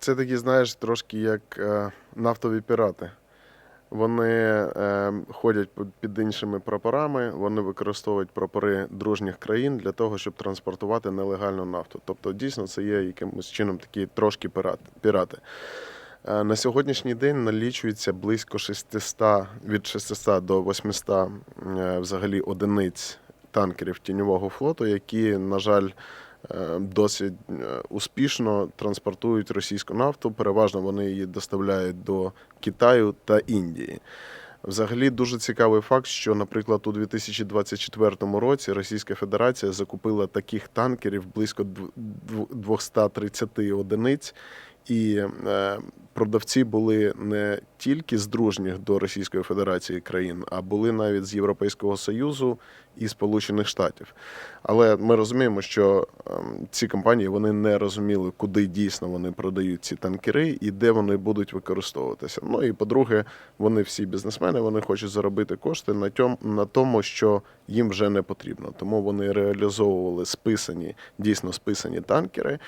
Це такі, знаєш, трошки як е, нафтові пірати. Вони е, ходять під- іншими прапорами, вони використовують прапори дружніх країн для того, щоб транспортувати нелегальну нафту. Тобто, дійсно, це є якимось чином такі трошки пірати. Е, На сьогоднішній день налічується близько 600, від 600 до 800 е, взагалі одиниць танкерів тіньового флоту, які, на жаль, досить е, успішно транспортують російську нафту. Переважно вони її доставляють до Китаю та Індії. Взагалі дуже цікавий факт, що, наприклад, у 2024 році Російська Федерація закупила таких танкерів близько дв- дв- 230 одиниць, і е, продавці були не тільки з дружніх до Російської Федерації країн, а були навіть з Європейського Союзу і Сполучених Штатів. Але ми розуміємо, що ем, ці компанії вони не розуміли, куди дійсно вони продають ці танкери і де вони будуть використовуватися. Ну і по-друге, вони всі бізнесмени, вони хочуть заробити кошти на тьому, на тому, що їм вже не потрібно. Тому вони реалізовували списані, дійсно списані танкери.